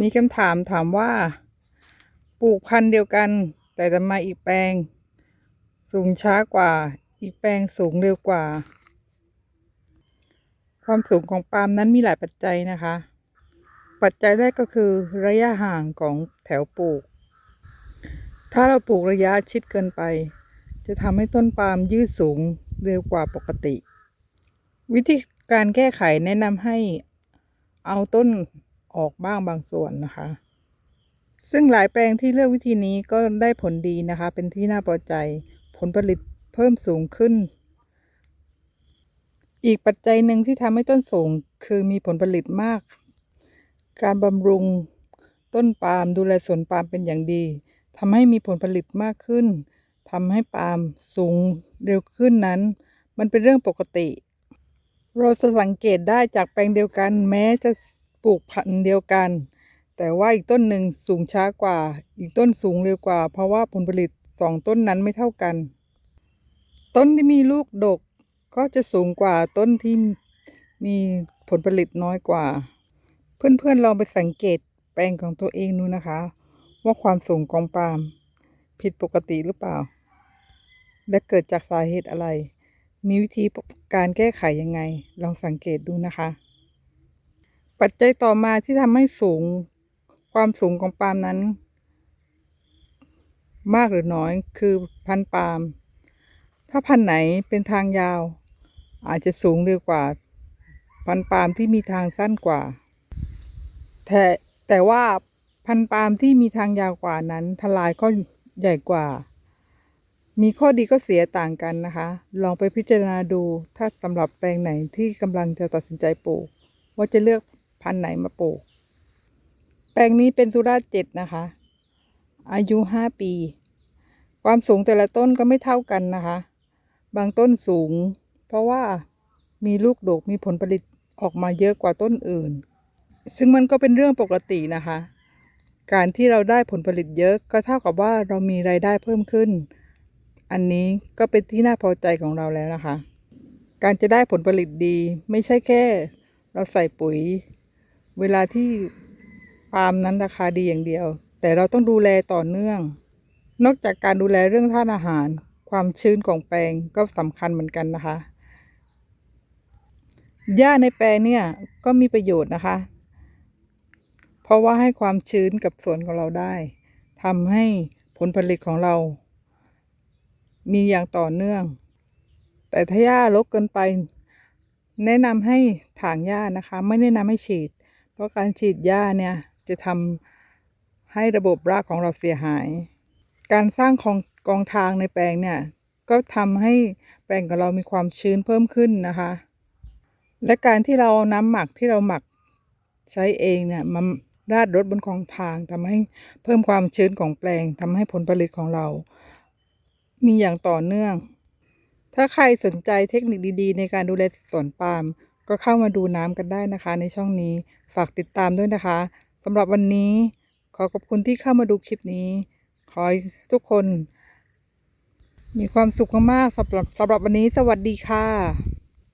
มีคำถามถามว่าปลูกพันธุ์เดียวกัน แต่ทำไมอีกแปลง สูงช้ากว่า อีกแปลงสูงเร็วกว่า ความสูงของปาล์มนั้นมีหลายปัจจัยนะคะ ปัจจัยแรกก็คือระยะห่างของแถวปลูก ถ้าเราปลูกระยะชิดเกินไป จะทำให้ต้นปาล์มยืดสูงเร็วกว่าปกติ วิธีการแก้ไขแนะนำให้เอาต้น ออกบ้างบางส่วนนะคะ ซึ่งหลายแปลงที่เลือกวิธีนี้ก็ได้ผลดีนะคะ เป็นที่น่าพอใจ ผลผลิตเพิ่มสูงขึ้น อีกปัจจัยหนึ่งที่ทำให้ต้นสูงคือมีผลผลิตมาก การบำรุงต้นปาล์มดูแลสวนปาล์มเป็นอย่างดีทำให้มีผลผลิตมากขึ้นทำให้ปาล์มสูงเร็วขึ้นนั้น มันเป็นเรื่องปกติ เราจะสังเกตได้จากแปลงเดียวกัน แม้จะ ลูกพันธุ์เดียวกัน แต่ว่าอีกต้นหนึ่งสูงช้ากว่า อีกต้นสูงเร็วกว่า เพราะว่าผลผลิตสองต้นนั้นไม่เท่ากัน ต้นที่มีลูกดกก็จะสูงกว่าต้นที่มีผลผลิตน้อยกว่า เพื่อนๆลองไปสังเกตแปลงของตัวเองดูนะคะ ว่าความสูงของปาล์มผิดปกติหรือเปล่า และเกิดจากสาเหตุอะไร มีวิธีการแก้ไขยังไง ลองสังเกตดูนะคะ ปัจจัยต่อมาที่ทำให้สูง ความสูงของปาล์มนั้น มากหรือน้อยคือพันปาล์มถ้าพันไหนเป็นทางยาว อาจจะสูงเร็วกว่า พันปาล์มที่มีทางสั้นกว่า แต่แต่ว่าพันปาล์มที่มีทางยาวกว่านั้น ทลายก็ใหญ่กว่า มีข้อดีก็เสียต่างกันนะคะ ลองไปพิจารณาดูถ้าสำหรับแปลงไหนที่กำลังจะตัดสินใจปลูก ว่าจะเลือก พันธุ์ไหนมาปลูก แปลงนี้เป็นสุราษฎร์เจ็ดนะคะ อายุห้าปี ความสูงแต่ละต้นก็ไม่เท่ากันนะคะ บางต้นสูง เพราะว่ามีลูกดกมีผลผลิตออกมาเยอะกว่าต้นอื่น ซึ่งมันก็เป็นเรื่องปกตินะคะ การที่เราได้ผลผลิตเยอะก็เท่ากับว่าเรามีรายได้เพิ่มขึ้น อันนี้ก็เป็นที่น่าพอใจของเราแล้วนะคะ การจะได้ผลผลิตดีไม่ใช่แค่ เราใส่ปุ๋ย เวลาที่ปาล์มนั้นราคาดีอย่างเดียว แต่เราต้องดูแลต่อเนื่อง นอกจากการดูแลเรื่องท่านอาหาร ความชื้นของแปลงก็สำคัญเหมือนกันนะคะ หญ้าในแปลงเนี่ยก็มีประโยชน์นะคะ เพราะว่าให้ความชื้นกับสวนของเราได้ทำให้ผลผลิตของเรา มีอย่างต่อเนื่อง แต่ถ้าหญ้ารกเกินไป แนะนำให้ถางหญ้านะคะ ไม่แนะนำให้ฉีด เพราะการฉีดหญ้าเนี่ยจะทำให้ระบบรากของเราเสียหาย การสร้างของกองทางในแปลงเนี่ยก็ทำให้แปลงของเรามีความชื้นเพิ่มขึ้นนะคะ และการที่เราเอาน้ำหมักที่เราหมักใช้เองเนี่ยมาราดรถบนกองทางทำให้เพิ่มความชื้นของแปลงทำให้ผลผลิตของเรา มีอย่างต่อเนื่อง ถ้าใครสนใจเทคนิคดีๆ ในการดูแลสวนปาล์ม ก็เข้ามาดูน้ำกันได้นะคะ ในช่องนี้ฝากติดตามด้วยนะคะสำหรับวันนี้ขอขอบคุณที่เข้ามาดูคลิปนี้ ขอให้ทุกคน มีความสุขมากๆสำหรับสำหรับวันนี้สวัสดีค่ะ